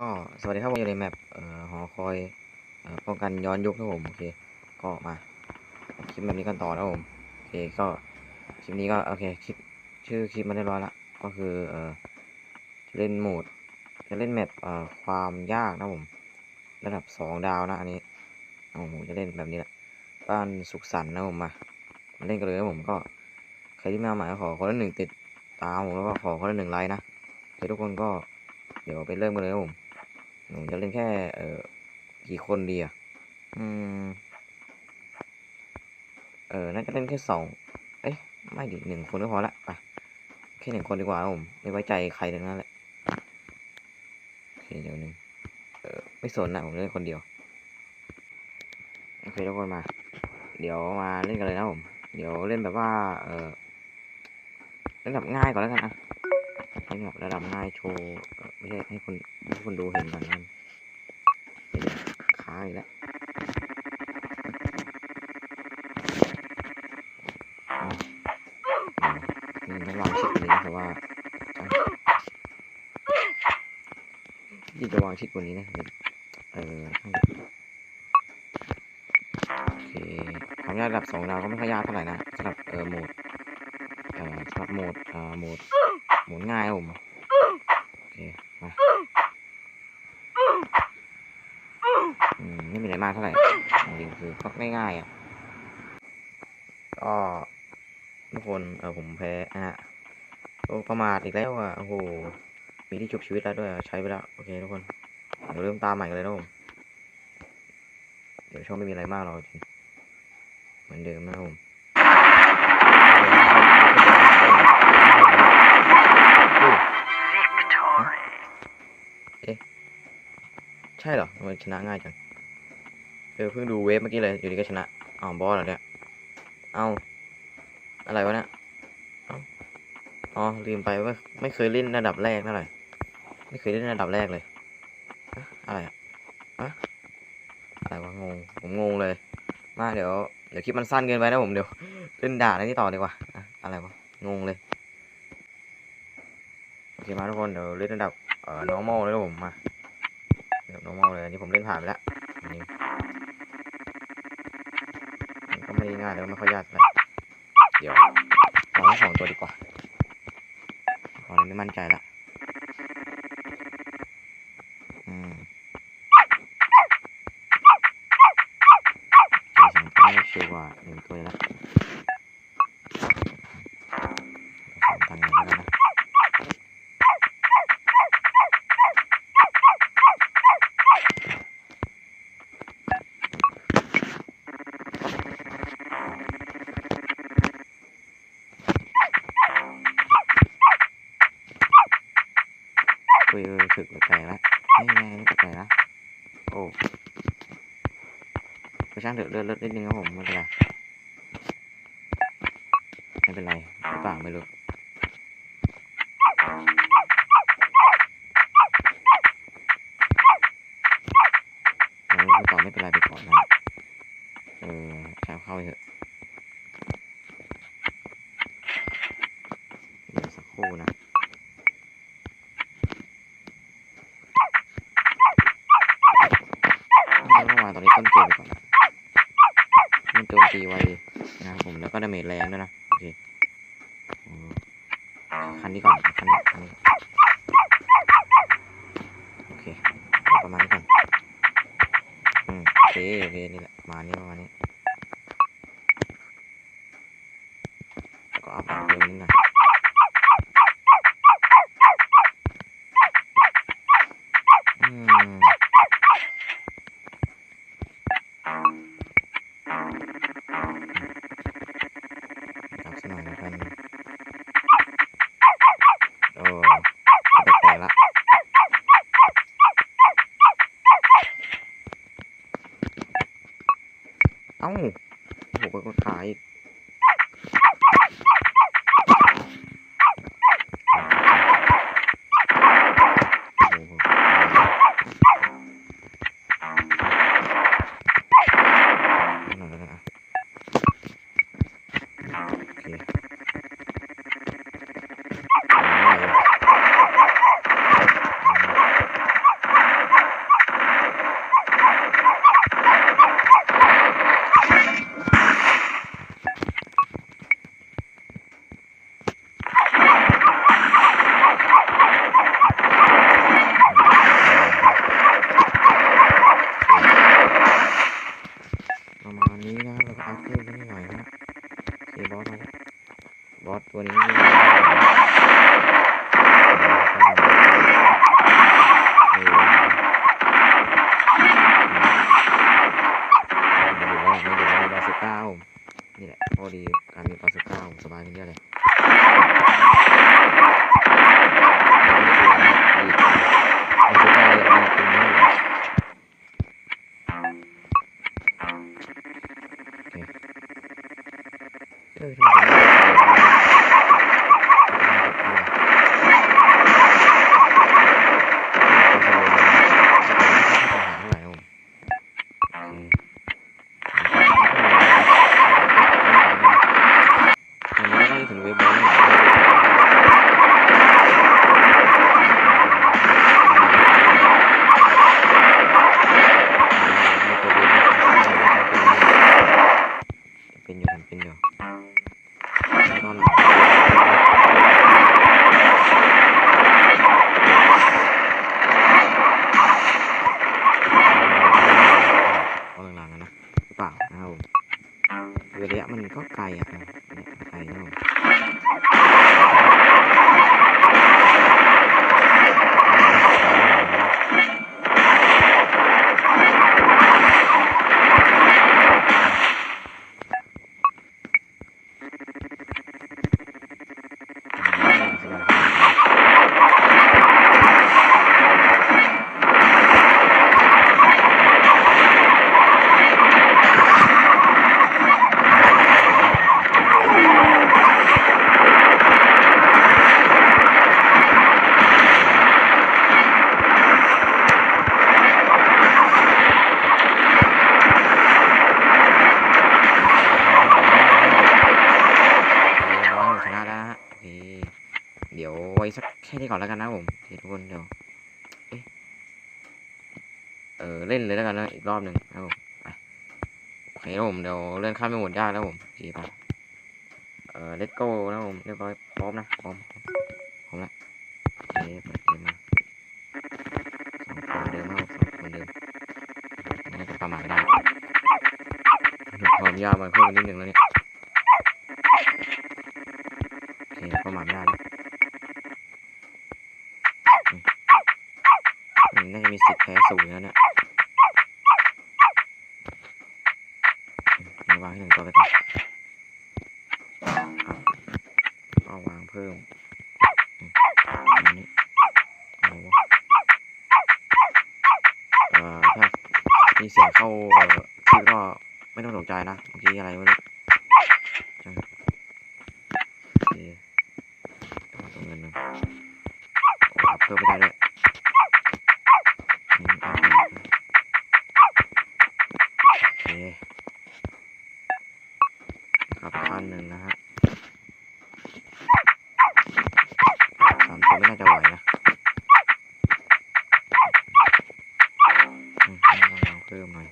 ก็สวัสดีครับผมอยู่ในแมปหอคอยอป้องกันย้อนยุคครับผมโอเคก็มาคลิปแบบนี้กันต่อนะครับผมโอเคก็คลิปนี้ก็โอเคคลิปชื่อคลิปมาเรียบร้อยละก็คือเออจะเล่นโหมดจะเล่นแมปเอ่อความยากนะผมระดับสองดาวนะอันนี้เอาผมจะเล่นแบบนี้แหละบ้านสุขสันต์นะผมมามาเล่นกันเลยนะผมก็ใครที่มาใหม่ก็ขอคนละหนึ่งติดตามผมแล้วก็ขอคนละหนึ่งไลค์นะโอเคทุกคนก็เดี๋ยวไปเริ่มกันเลยนะผม ผมจะเล่นแค่ เอ่อกี่คนดีอะอืม เออ น่าจะเล่นแค่สอง เอ๊ะ ไม่ดิหนึ่งคนก็พอละไปแค่หนึ่งคนดีกว่าผม ไม่ไว้ใจใครทั้งนั้นแหละโอเคเดี๋ยวหนึ่งเออ ไม่สนนะผมเล่นคนเดียว โอเคทุกคนมา เดี๋ยวมาเล่นกันเลยนะผม เดี๋ยวเล่นแบบว่า เออเล่นแบบง่ายก่อนแล้วกันนะ เล่นแบบระดับง่ายโชว์ไม่ใช่ให้คนให้คนดูเห็นก่อนนะเดี๋ยวค้างอีกแล้วอ๋อเดี๋ยวนี่ต้องวาชิดนี้นะเพราะว่าที่จะวางชิดกว่านี้นะเออโอเคความยากระดับสองดาวก็ไม่ค่อยยากเท่าไหร่นะสำหรับเออโหมดเอ่อสำหรับโหมดเอ่อโหมด หมดง่ายผมโอเคมาอืมไม่มีอะไรมากเท่าไหร่จริงคือก็ง่ายๆอะก็ทุกคนเออผมแพ้นะฮะโอ้ประมาทอีกแล้วอะโอ้โหมีที่ชุบชีวิตแล้วด้วยใช้ไปแล้วโอเคทุกคนเดี๋ยวเริ่มตามใหม่กันเลยนะผมเดี๋ยวช่องไม่มีอะไรมากหรอกจริงเหมือนเดิมนะผม ช่เหรอทำไมชนะง่ายจังเออเพิ่งดูเวฟเมื่อกี้เลย อยู่ดีก็ชนะอ้าวบอสเหรอเนี่ย เอาอะไรวะเนี่ยอ๋อลืมไปว่าไม่เคยเล่นระดับแรกเท่าไหร่ไม่เคยเล่นระดับแรกเลยอะไรอะอะอะไรวะงงผมงงเลย มาเดี๋ยวเดี๋ยวคลิปมันสั้นเกินไปนะผมเดี๋ยวเล่นด่าในที่ต่อดีกว่าอะไรวะงงเลยโอเคมาทุกคนเดี๋ยวเล่นระดับเอ่อ normal เลยนะผมมา normal เลยอันนี้ผมเล่นผ่านไปแล้วนนี้มันก็ไม่ได้ง่ายแล้วไม่ค่อยยากเลยเดี๋ยวลองให้สองตัวดีกว่าตอนนี้ไม่มั่นใจละอืมเจอสองตัวนี้ชัวร์กว่าหนึ่งตัวเลยละสองตังค์เลยแล้วกันนะ คุยเออถึก แปลกๆแล้วไม่ไงไม่แปลกๆนะโอ้ไปช่างเถอะเลือดเลือดนิดนึงครับผมไม่เป็นไรไม่เป็นไรหรือเปล่าไม่รู้เออไปก่อนไม่เป็นไรไปก่อนนะ เออแชร์เข้าไปเถอะเดี๋ยวสักครู่นะ ไม่ต้องวางตอนนี้ต้นเกมไปก่อนนะมันโจมตี ไวนะครับผมแล้วก็ดาเมจแรงด้วยนะโอเคคันนี้ก่อนคันนี้คันนี้โอเคประมาณนี้ก่อนอืมโอเคโอเคนี่แหละมานี้ประมาณนี้แล้วก็อัพอัพเพิ่มนิดหน่อย โวไว้สักแค่นี้ก่อนแล้วกันนะผมทุกคนเดี๋ยวเออเล่นเลยแล้วกันนะอีกรอบหนึ่งนะผมโอเคครับผมเดี๋ยวเลื่อนข้ามไปหมดยากแล้วผมโอเคไปเออ let's go นะผมเรียบร้อยพร้อมนะพร้อมพร้อมล้วโอเคเปิดเกมมาสองเดิมนะเหมือนเดิมน่าจะประมาทไม่ได้ความยากมันเพิ่มนิดนึงแล้วเนี่ย สูงแล้วเนี่ยมนี่วางให้หนึ่งตัวไปก่อนครับก็วางเพิ่มอืมอันนี้เอาวะเอ่อถ้ามีเสียงเข้าเอ่อชื่อก็ไม่ต้องตกใจนะเมื่อกี้อะไรไม่รู้จังโอเค เอาตัวเงินหนึ่งโอ้อัพเพิ่มไม่ได้ด้วยอืมอัพอีกโอเคครับขั้นหนึ่งนะฮะสามตัวไม่น่าจะไหวนะอืมต้องลองเพิ่มหน่อย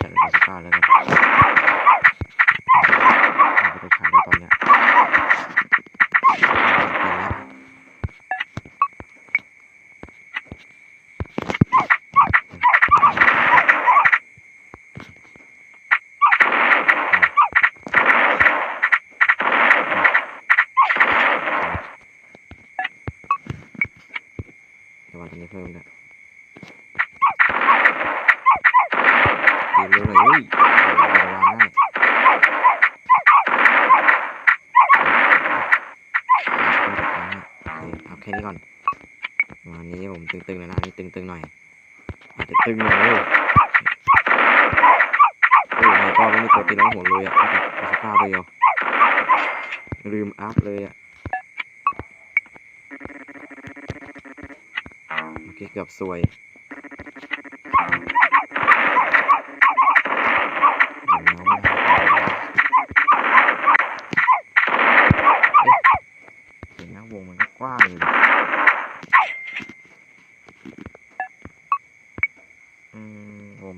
จัดเป็นบาสก้าแล้วกัน เอา ไปขายได้ตอนเนี้ยวแต่ว่าตอนนี้เพิ่มแล้ว ดีเร็วเลยเฮ้ยโอ้โหระวังง่ายเอาแค่นี้ก่อนวันนี้ผมตึงๆเลยนะอันนี่ตึงๆหน่อยจะตึงหน่อยเลยโอ้ไม่ก็ไม่มีตัวตีน้องหัวเลยอะเอาเอาสภาพเลยอะลืมอัพเลยอะเมื่อกี้เกือบซวยเดี๋ยวน้องมันหายไปแล้วเอ๊ะเห็นนะวงมันก็กว้างอยู่ดิอืมวงมัน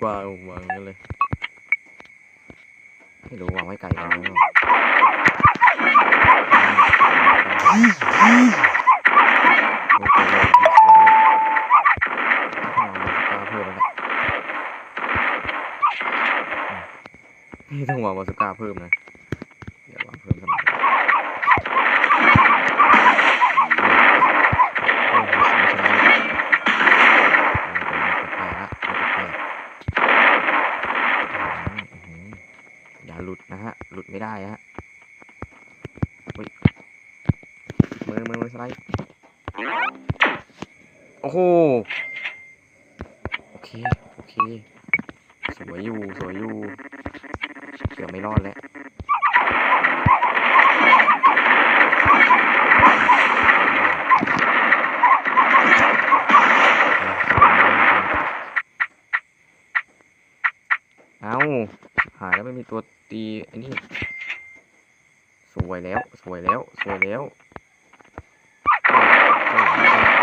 กว้างวางเออเดี๋ยวกันเลย ไม่รู้วางไว้ไกลกันแล้วโอเคเลยต้องเอามาสก้าเพิ่มแล้วแหละอืมนี่ต้องวางบาสุก้าเพิ่มนะ เพิ่าหลุดนะฮะ หลุดไม่ได้ฮะเมือมือมือสไลด์โอ้โห โอเค โอเค สวยอยู่ สวยอยู่ เกือบไม่รอดแล้ว หายแล้วไม่มีตัวตีไอ้นี่สวยแล้ว สวยแล้ว สวยแล้วเอ้ยเอ้ยเอ้ยเอ้ย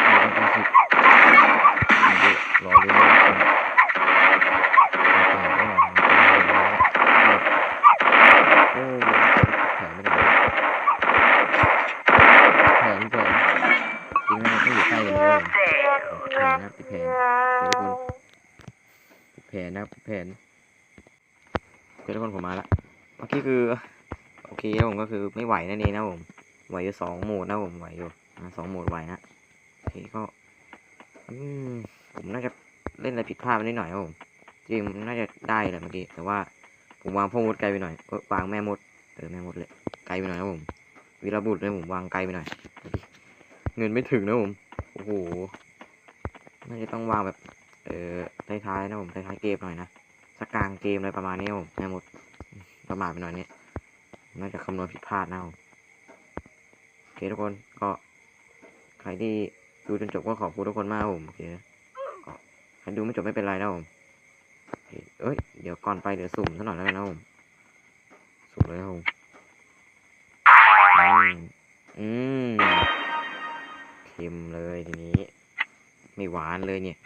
เอ้ยเอ้ยสิรอเลยโอ้แผลไม่ได้แผลแผลจริงนะต้องอยู่ใกล้กันเลยแผลนะปิดแผลเดี๋ยวทุกคน แผลนะแผลโอเคทุกคนผมมาละเมื่อกี้คือโอเคนะผมก็คือไม่ไหวนั่นเองนะผมไหวอยู่สองโหมดนะผมไหวอยู่สองโหมดไหวนะโอเคก็ผมน่าจะเล่นอะไรผิดพลาดไปนิดหน่อยครับผมจริงน่าจะได้แหละเมื่อกี้แต่ว่าผมวางพ่อมดไกลไปหน่อยวางแม่มดเออแม่มดเลยไกลไปหน่อยนะผมวีรบุตรเลยผมวางไกลไปหน่อยเงินไม่ถึงนะผมโอ้โหน่าจะต้องวางแบบ ออท้ายๆนะผมท้ายๆเกมหน่อยนะสักกลางเกมอะไรประมาณนี้ผมแม่มดประมาทไปหน่อยนี้น่าจะคำนวณผิดพลาดนะผมโอเคทุกคนก็ใครที่ดูจนจบก็ขอบคุณทุกคนมากผมโอเคใครดูไม่จบไม่เป็นไรนะผมเอ้ยเดี๋ยวก่อนไปเดี๋ยวสุ่มสักหน่อยแล้วกันนะผมสุ่มเลยครับผมอืมอืมเค็มเลยทีนี้ ไม่หวานเลยเนี่ย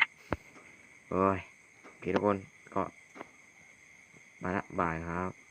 โอ้ยโอเคทุกคนก็มาละบายครับ